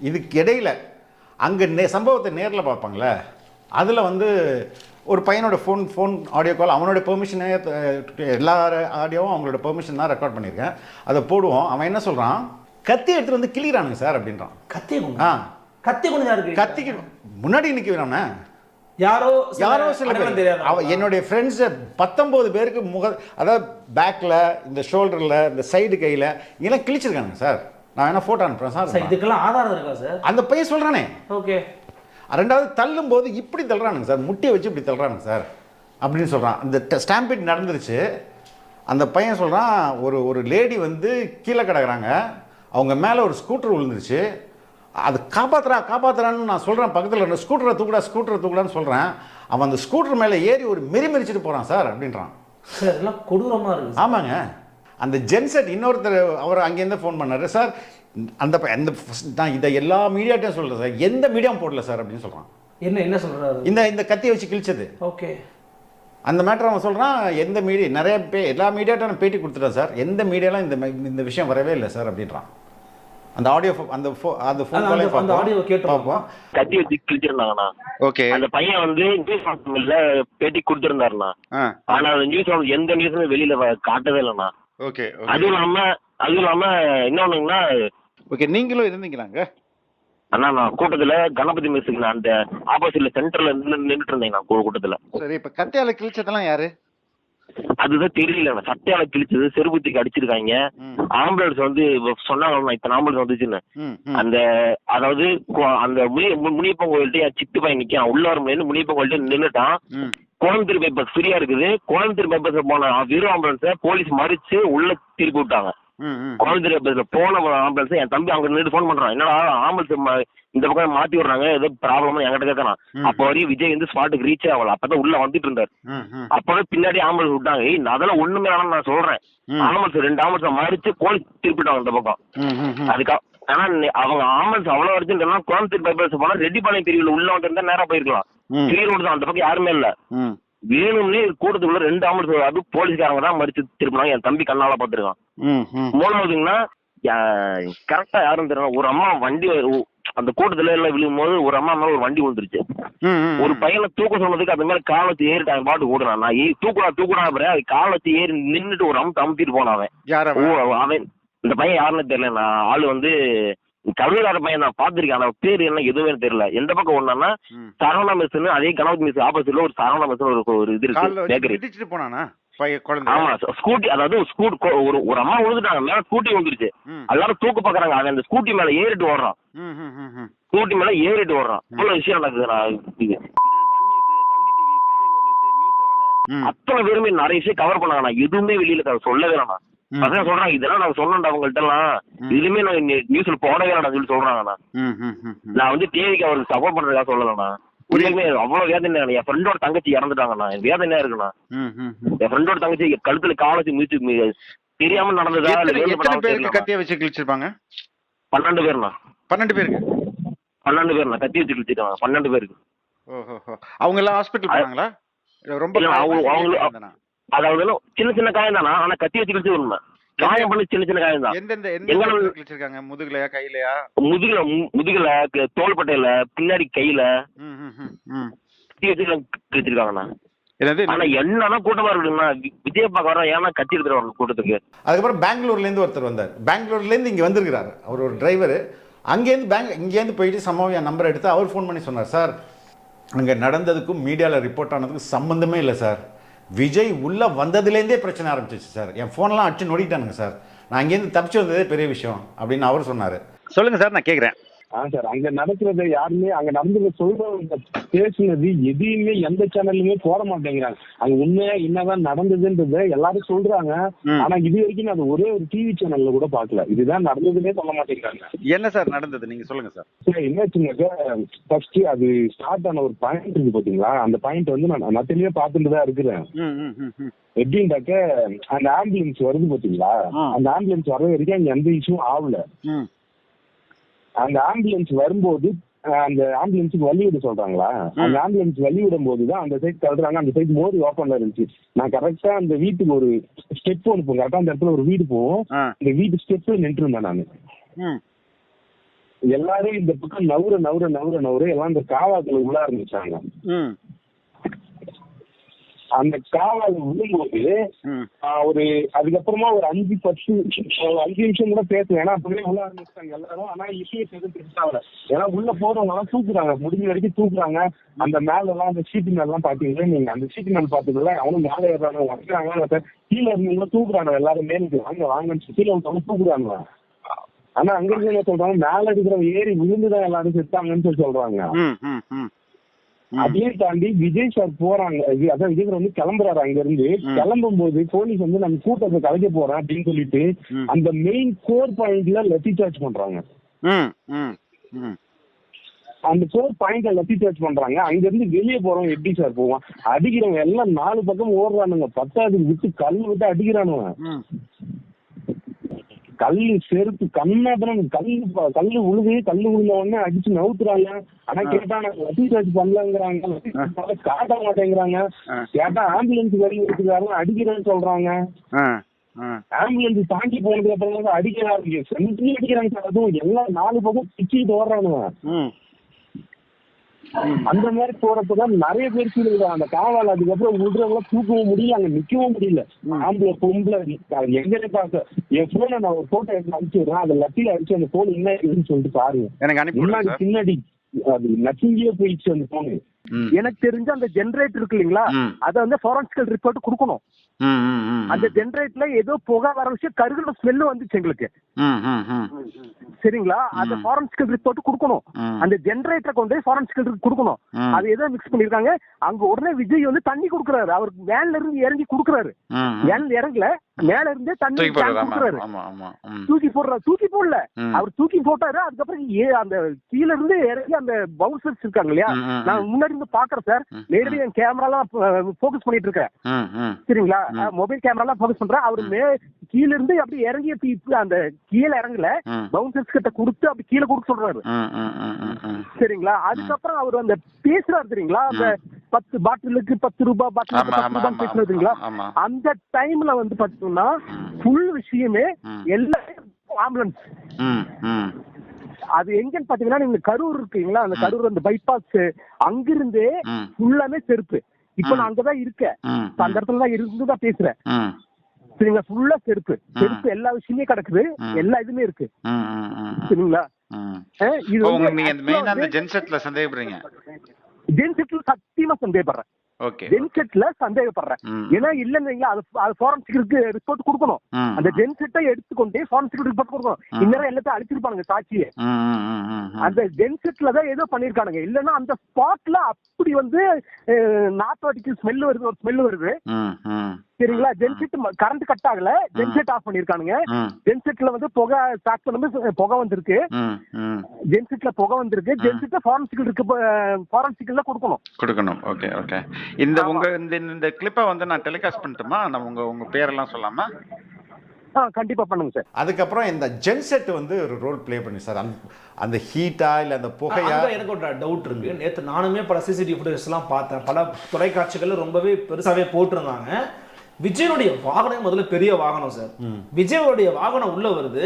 இதுக்கு இடையில அங்கே நே சம்பவத்தை நேரில் பார்ப்பாங்களே அதில் வந்து ஒரு பையனோட ஃபோன் ஃபோன் ஆடியோ கால் அவனோட பெர்மிஷனே எல்லா ஆடியோவும் அவங்களோட பெர்மிஷன் தான் ரெக்கார்ட் பண்ணியிருக்கேன். அதை போடுவோம். அவன் என்ன சொல்கிறான் கத்தி எடுத்துகிட்டு வந்து கிளிறானுங்க சார் அப்படின்றான். கத்தி ஆ. கத்தி கொண்டு கத்திக்கு முன்னாடி நிற்கிறானே யாரோ யாரோ சில பேர். தெரியாத அவ என்னுடைய ஃப்ரெண்ட்ஸ் பத்தொம்போது பேருக்கு முக அதாவது பேக்கில் இந்த ஷோல்டரில் இந்த சைடு கையில் இதெல்லாம் கிழிச்சிருக்காங்க சார். நான் வேணா ஃபோட்டோ அனுப்புகிறேன் சார்? இதுக்கெல்லாம் ஆதாரம் இருக்கா சார்? அந்த பையன் சொல்கிறானே ஓகே. ரெண்டாவது தள்ளும்போது இப்படி தள்ளுறானுங்க சார். முட்டியை வச்சு இப்படி தள்ளுறானுங்க சார். அப்படின்னு சொல்கிறான் இந்த ஸ்டாம்பிட் நடந்துருச்சு. அந்த பையன் சொல்கிறான் ஒரு ஒரு லேடி வந்து கீழே கிடக்குறாங்க. அவங்க மேலே ஒரு ஸ்கூட்டர் விழுந்துருச்சு. அது காப்பாத்துறா காப்பாத்துறான்னு நான் சொல்கிறேன் பக்கத்தில் இருந்த ஸ்கூட்டரை தூக்குடா ஸ்கூட்டரை தூக்குடான்னு சொல்கிறேன் அவன் அந்த ஸ்கூட்டர் மேலே ஏறி ஒரு மெரி மெரிச்சிட்டு போகிறான் சார் அப்படின்றான். சார் இதெல்லாம் கொடூரமா இருக்கு சார். ஆமாங்க. அந்த ஜென்செட் இன்னொருத்தர் அவர் அங்கேருந்து ஃபோன் பண்ணாரு. சார் அந்த அந்த நான் இதை எல்லா மீடியாட்டையும் சொல்கிறேன் சார். எந்த மீடியாவும் போடல சார் அப்படின்னு சொல்கிறான் என்ன என்ன சொல்றாரு இந்த இந்த கத்தியை வச்சு கிழிச்சது. ஓகே. அந்த மேட்டர் அவன் சொல்கிறான் எந்த மீடியா நிறைய பே எல்லா மீடியாட்டும் நான் பேட்டி கொடுத்துட்டேன் சார். எந்த மீடியாலாம் இந்த இந்த விஷயம் வரவே இல்லை சார் அப்படின்றான். அந்த ஆடியோ அந்த ஃபோ அந்த ஃபோன் அந்த- காலே அந்த- அந்த audio கேட்டு பார்ப்போம். கத்தி வச்சு கிழிச்சிருந்தாங்கண்ணா. ஓகே. அந்த பையன் வந்து நியூஸ் மில்ல பேட்டி கொடுத்திருந்தாருண்ணா. ஆனா அந்த நியூஸ் எந்த நியூஸுமே வெளியில காட்டவே இல்லைண்ணா. ஓகே அதுவும் இல்லாம அதுவும் இல்லாம இன்னொன்னுங்கன்னா ஓகே நீங்களும் இருந்தீங்களாங்க? அண்ணா நான் கூட்டத்துல கணபதி மிஸ்ஸுக்கு அந்த ஆப்போசிட்ல சென்டர்ல நின்று நின்றுட்டு இருந்தேன் நான் கூட்டத்துல. சரி இப்போ கத்தியால கிழிச்சதெல்லாம் யாரு? அதுதான் தெரியல சட்டையால கிழிச்சது செருப்புத்திக்கு அடிச்சிருக்காங்க. ஆம்புலன்ஸ் வந்து சொன்னாங்க இத்தனை ஆம்புலன்ஸ் வந்துச்சுன்னு. அந்த அதாவது அந்த முனியப்பன் கோயில்கிட்ட என் சித்து பையன் நிக்கான் உள்ள வர முடியாது முனியப்பன் கோயில்கிட்ட நின்னுட்டான். கோயம்புத்தூர் பேப்பர்ஸ் ஃப்ரீயா இருக்குது. கோயம்புத்தூர் பேப்பர்ஸ் போன வெறும் ஆம்புலன்ஸை போலீஸ் மறிச்சு உள்ள திருப்பி விட்டாங்க. பேப்பர்ஸ்ல போன ஆம்புலன்ஸ் என் தம்பி அங்க நின்று ஃபோன் பண்றான். என்னடா ஆம்புலன்ஸ் இந்த பக்கம் மாத்தி விடுறாங்க ஏதோ ப்ராப்ளம் என்கிட்ட கேட்கறான். அப்போ வரையும் விஜய் வந்து ஸ்பாட்டுக்கு ரீச் ஆகல. அப்பதான் உள்ள வந்துட்டு இருந்தாரு. அப்பவே பின்னாடி ஆம்புலன்ஸ் விட்டாங்க. ஏய் அதெல்லாம் ஒண்ணுமே வேணாம் நான் சொல்றேன். ஆம்புலன்ஸ் ரெண்டு ஆம்புலன்ஸ் மறிச்சு போலீஸ் திருப்பிட்டாங்க இந்த பக்கம். அதுக்கா ஆனா அவங்க ஆம்புலன்ஸ் அவ்வளவு அர்ஜென்ட்னா கோயம்புத்தூர் பைபாஸ் போனா ரெட்டிப்பாளையம் பிரிவுல உள்ள வந்திருந்தா நேரா போயிருக்கலாம். ரோடு தான். அந்த பக்கம் யாருமே இல்ல. வேணும்னே கூட்டத்துக்குள்ள ரெண்டு ஆம்புலன்ஸ் அது போலீஸ்காரங்க தான் மறிச்சு திருப்பினாங்க. என் தம்பி கண்ணால பாத்துருக்கான் மூணாவதுங்கன்னா கரெக்டா யாரும் தெரியல. ஒரு அம்மா வண்டி அந்த கூட்டத்துல எல்லாம் விழுகும் போது ஒரு அம்மா மேல ஒரு வண்டி விழுந்துருச்சு. ஒரு பையனை தூக்க சொன்னதுக்கு அது மேல கால் வச்சு ஏறிட்டாங்க பாட்டு ஓடுறான். நான் தூக்குடா தூக்குடா அப்புறம் அது கால் வச்சு ஏறி நின்னுட்டு ஒரு அமுத்து அமுத்திட்டு போனான் அவன். அவன் அவன் இந்த பையன் யாருன்னு தெரியல. நான் ஆளு வந்து தமிழ்நாடு பையன் நான் பார்த்திருக்கேன். ஆனா பேர் என்ன எதுவுமே தெரியல. எந்த பக்கம் ஒண்ணான்னா ம். சரவணா மெஸ்னு அதே கணவதி மெஸ் ஆப்போசிட்ல ஒரு சரவணா மெஸ் ஒரு ஒரு இது இருக்கு. பேக்கரி போனானா? ஆமா ஸ்கூட்டி அதாவது ஸ்கூட் ஒரு ஒரு அம்மா விழுந்துட்டாங்க. மேல ஸ்கூட்டி விழுந்துருச்சு. எல்லாரும் தூக்கு பாக்குறாங்க அவன் அந்த ஸ்கூட்டி மேல ஏறிட்டு ஓடுறான். ஸ்கூட்டி மேல ஏறிட்டு ஓடுறான். இவ்வளவு விஷயம் நடக்குது நான் இது. அத்தனை பேருமே நிறைய விஷயம் கவர் பண்ணாங்க. நான் எதுவுமே வெளியில சொல்லவே வேணாம். அதான் சொல்றாங்க இதெல்லாம் நாங்க சொன்னோம் அவங்கள்ட்ட எல்லாம் இதுலயுமே நான் நியூஸ்ல போடவே சொல்லி சொல்றாங்க நான் நான் வந்து தேவிக்கு அவருக்கு சப்போர்ட் பண்றதுக்காக சொல்லலண்ணா. உண்மையுமே அவ்வளவு வேதனை என் ஃப்ரெண்டோட தங்கச்சி இறந்துட்டாங்கண்ணா. என் வேதனையா இருக்குண்ணா. என் ஃப்ரெண்டோட தங்கச்சி கழுத்துல கால வச்சு மிதிச்சு மி- தெரியாம நடந்ததா எத்தனை பேருக்கு. கத்தியை வச்சு கிழிச்சிருப்பாங்க? பன்னெண்டு பேர்ண்ணா. பன்னெண்டு பேருக்கு? பன்னெண்டு பேர்ண்ணா. கத்தி வச்சு கிழிச்சிருக்காங்க. பன்னெண்டு பேருக்கு. அவங்க எல்லாம் ஹாஸ்பிட்டல் போனாங்களா? ரொம்ப அவங்க- அதாவது சின்ன சின்ன காயம் தானா ஆனா கத்தி வச்சு கிழிச்சு உண்மை காயம் பண்ணி சின்ன சின்ன காயம் தான் எந்தெந்த எந்த எங்க கிழிச்சிருக்காங்க? முதுகுலையா கையிலையா? முதுகுல முதுகுல தோள்பட்டையில பின்னாடி கையில. ம் ம் ம் ம். கத்தி வச்சு கிழிச்சிருக்காங்கண்ணா. என்னது? ஆனா என்னன்னா கூட்டமா இருக்குண்ணா வி- விஜய் பார்க்க வரோம் ஏன்னா கத்தி எடுத்துட்டு வரணும் கூட்டத்துக்கு. அதுக்கப்புறம் பெங்களூர்லேருந்து ஒருத்தர் வந்தார். பெங்களூர்லேருந்து இங்கே வந்திருக்கிறார். அவர் ஒரு டிரைவர் அங்கேருந்து பேங்க் இங்கேருந்து போயிட்டு சம்பவம் என் நம்பர் எடுத்து அவர் ஃபோன் பண்ணி சொன்னார். சார் அங்கே நடந்ததுக்கும் மீடியாவில் ரிப்போர்ட் ஆனதுக்கும் சம்மந்தமே இல்லை சார். விஜய் உள்ளே வந்ததுலேருந்தே பிரச்சனை ஆரம்பிச்சிச்சு சார். என் ஃபோன்லாம் அடிச்சு நோடிட்டானுங்க சார். நான் இங்கேருந்து தப்பிச்சு வந்ததே பெரிய விஷயம் அப்படின்னு அவர் சொன்னார். சொல்லுங்கள் சார் நான் கேட்குறேன் ஆ சார் அங்க நடக்கிறத யாருமே அங்க நடந்தத சொல்றவங்க பேசுனது எதையுமே எந்த சேனல்லுமே போட மாட்டேங்கிறாங்க. அங்க உண்மையா என்னதான் நடந்ததுன்றத எல்லாரும் சொல்றாங்க. ஆனா இது வரைக்கும் அது ஒரே ஒரு டிவி சேனல்ல கூட பார்க்கல. இதுதான் நடந்ததுன்னே சொல்ல மாட்டேங்கிறாங்க. என்ன சார் நடந்தது? நீங்கள் சொல்லுங்கள் சார் சார் என்னாச்சுனாக்கா ஃபர்ஸ்ட் அது ஸ்டார்ட் ஆன ஒரு பாயிண்ட் இருக்கு பாத்தீங்களா? அந்த பாயிண்ட் வந்து நான் நான் தெளிவா பார்த்துட்டு தான் இருக்கிறேன். எப்படின்னாக்க அந்த ஆம்புலன்ஸ் வருது பாத்தீங்களா. அந்த ஆம்புலன்ஸ் வர வரைக்கும் அங்க எந்த இஷ்யூவும் ஆகல. அந்த ஆம்புலன்ஸ் வரும்போது அந்த ஆம்புலன்ஸுக்கு வழி விட சொல்றாங்களா? அந்த ஆம்புலன்ஸ் வழி விடும் போது தான் அந்த சைட் தள்ளுறாங்க அந்த சைட் மோதி ஓப்பன்ல இருந்துச்சு. நான் கரெக்டா அந்த வீட்டுக்கு ஒரு ஸ்டெப் ஒன்று போகும். கரெக்டா அந்த இடத்துல ஒரு வீடு போகும். ஆ. அந்த வீட்டு ஸ்டெப்ல நின்று இருந்தேன் நான். எல்லாரும் இந்த பக்கம் நவுற நவுற நவுற நவுற எல்லாம் இந்த காவாக்குள்ள உள்ள ஆரம்பிச்சாங்க அந்த காவால விழும்போது ஒரு அதுக்கப்புறமா ஒரு அஞ்சு பத்து ஒரு அஞ்சு நிமிஷம் கூட பேசல. ஏன்னா அப்படியே உள்ள ஆரம்பிச்சிட்டாங்க எல்லாரும். ஆனா இஷ்யூஸ் எதுவும் பெருசாகல ஏன்னா உள்ள போறவங்க எல்லாம் தூக்குறாங்க. முடிஞ்ச வரைக்கும் தூக்குறாங்க. அந்த மேல எல்லாம் அந்த சீட்டு மேல எல்லாம் பாத்தீங்கன்னா நீங்க அந்த சீட்டு மேல பாத்தீங்களா? அவனும் மேல ஏறாங்க வைக்கிறாங்க கீழே இருந்தவங்க தூக்குறாங்க. எல்லாரும் மேலுக்கு வாங்க வாங்கன்னு கீழே வந்து தூக்குறாங்க. ஆனா அங்க இருந்து என்ன சொல்றாங்க? மேல இருக்கிறவங்க ஏறி விழுந்துதான் எல்லாரும் செத்தாங்கன்னு சொல்லி சொல்றாங்க. அதையும் தாண்டி விஜய் சார் போறாங்க. அதான் விஜய் சார் வந்து கிளம்புறாரு அங்க இருந்து கிளம்பும் போது போலீஸ் வந்து நம்ம கூட்டத்தை கலைக்க போறோம் அப்படின்னு சொல்லிட்டு. அந்த மெயின் கோர் பாயிண்ட்ல லத்தி சார்ஜ் பண்றாங்க. அந்த கோர் பாயிண்ட்ல லத்தி சார்ஜ் பண்றாங்க. அங்க இருந்து வெளியே போறோம் எப்படி சார் போவான்? அடிக்கிறவங்க எல்லாம் நாலு பக்கம் ஓடுறானுங்க. பத்தாவது விட்டு கல் விட்டு அடிக்கிறானுங்க. கல்லு செருப்பு கண்ணாதான் கல்லு கல்லு உழுது கல்லு விழுந்த உடனே அடிச்சு நவுத்துறாங்க. ஆனா கேட்டா நாங்க லத்தி சார்ஜ் பண்ணலங்கிறாங்க. காட்ட மாட்டேங்கிறாங்க. கேட்டா ஆம்புலன்ஸ் வரி எடுத்துக்காரங்க அடிக்கிறேன்னு சொல்றாங்க. ஆம்புலன்ஸ் தாண்டி போனதுக்கு அப்புறம் தான் அடிக்கிறாங்க. சென்ட்ரி அடிக்கிறாங்க அதுவும் எல்லாம் நாலு பக்கம் பிச்சுக்கிட்டு ஓடுறானுங்க. ம். அந்த மாதிரி போறப்பதான் நிறைய பேர் கீழே. அந்த காவால் அதுக்கப்புறம் விடுறவங்கள தூக்கவும் முடியல அங்க நிக்கவும் முடியல. ஆம்பளை பொம்பளை அது எங்க பார்க்க என் போனை நான் ஒரு போட்டோ எடுத்து அனுப்பிச்சு விடுறேன் அந்த லத்தியில அடிச்சு அந்த போன் என்ன இருக்குன்னு சொல்லிட்டு பாருங்க. எனக்கு பின்னாடி அது நச்சுங்கியே போயிடுச்சு அந்த போனு எனக்கு தெரிஞ்ச அந்த ஜென்ரேட்டர் இருக்கு இல்லைங்களா. அதை வந்து ஃபாரன்சிக்கல் ரிப்போர்ட் கொடுக்கணும். அந்த ஜென்ரேட்டர்ல ஏதோ புகை வர விஷயம் கருகிற ஸ்மெல் வந்துச்சு எங்களுக்கு. சரிங்களா? அந்த. ஃபாரன்சிக்கல் ரிப்போர்ட் கொடுக்கணும். அந்த ஜென்ரேட்டரை கொண்டு போய் ஃபாரன்சிக்கல் கொடுக்கணும். அது ஏதோ மிக்ஸ் பண்ணிருக்காங்க அங்க உடனே விஜய் வந்து தண்ணி கொடுக்குறாரு. அவர் வேன்ல இருந்து இறங்கி கொடுக்குறாரு. வேன்ல இறங்கல. மேல இருந்தே தண்ணி தூக்கி போடுறாரு தூக்கி போடல. அவர் தூக்கி போட்டாரு. அதுக்கப்புறம் ஏ அந்த கீழ இருந்து இறங்கி அந்த பவுன்சர்ஸ் இருக்காங்க இல்லையா? நான் முன்னாடி இருந்து பாக்குறேன் சார். நேரடி என் கேமராலாம் ஃபோக்கஸ் பண்ணிட்டு இருக்கேன். சரிங்களா? மொபைல் கேமராலாம் ஃபோக்கஸ் பண்றேன். அவர் மே. கீழ இருந்து அப்படி இறங்கி அந்த கீழ இறங்கல. பவுன்சர்ஸ் கிட்ட கொடுத்து அப்படி கீழ கொடுக்க சொல்றாரு. சரிங்களா? அதுக்கப்புறம் அவர் அந்த பேசுறாரு தெரியுங்களா அந்த பத்து பாட்டிலுக்கு பத்து ரூபாய் பாட்டிலுக்கு பத்து ரூபாய் ஆமா, பேசுறது தெரியுங்களா ஆமா. அந்த டைம்ல வந்து பாத்தீங்கன்னா ஃபுல் விஷயமே. எல்லாமே ஆம்புலன்ஸ் அது எங்கன்னு பாத்தீங்கன்னா நீங்க கரூர் இருக்கீங்களா? அந்த கரூர் அந்த பைபாஸ் அங்கிருந்தே. ஃபுல்லாமே செருப்பு. இப்ப. நான் அங்கதான் இருக்கேன். அந்த இடத்துல தான் இருந்து தான் பேசுறேன். சரிங்களா? ஃபுல்லா செருப்பு. செருப்பு எல்லா விஷயமே கிடக்குது. எல்லா இதுமே இருக்கு. சரிங்களா? இது நீங்க மெயினா அந்த ஜென்செட்ல சந்தேகப்படுறீங்க. ஜென்செட்ல சத்தியமா சந்தேகப்படுறேன். ஓகே. ஜென்செட்ல சந்தேகப்படுறேன். ஏன்னா இல்லன்னு அது அது ஃபாரன்சிக்கு ரிப்போர்ட் கொடுக்கணும். அந்த ஜென்செட்டை எடுத்துக்கொண்டு ஃபாரன்சிக் ரிப்போர்ட் கொடுக்கணும். இந்நேரம் எல்லாத்தையும் அழிச்சிருப்பானுங்க சாட்சியை. அந்த ஜென்செட்ல தான் ஏதோ பண்ணிருக்கானுங்க இல்லன்னா அந்த ஸ்பாட்ல அப்படி வந்து நாத்தோட்டிக்கு ஸ்மெல் வருது ஒரு ஸ்மெல் வருது. சரிங்களா? ஜென்செட் கரண்ட் கட் ஆகல. ஜென்செட் ஆஃப் பண்ணிருக்கானுங்க. ஜென்செட்ல வந்து புகை ஸ்டார்ட் பண்ணும்போது புகை வந்திருக்கு. ம் ம். ஜென்செட்ல புகை வந்திருக்கு. ஜென்செட்ல ஃபாரன்சிக்கல் இருக்கு ஃபாரன்சிக்கல்ல கொடுக்கணும். கொடுக்கணும். ஓகே ஓகே இந்த உங்க இந்த இந்த கிளிப்பை வந்து நான் டெலிகாஸ்ட் பண்ணட்டுமா? நான் உங்க உங்க பேரெல்லாம் சொல்லாம? ஆ கண்டிப்பா பண்ணுங்க சார் அதுக்கப்புறம் இந்த ஜென்செட் வந்து ஒரு ரோல் ப்ளே பண்ணி சார் அந்த அந்த ஹீட்டா இல்லை அந்த புகையா? எனக்கு ஒரு டவுட் இருக்கு. நேத்து நானுமே பல சிசிடிவி ஃபுட்டேஜ் எல்லாம் பார்த்தேன். பல தொலைக்காட்சிகள் ரொம்பவே பெருசாவே போட்டிருந்தாங்க. விஜயனுடைய வாகனம் முதல்ல பெரிய வாகனம் சார் விஜயோடைய வாகனம் உள்ள வருது.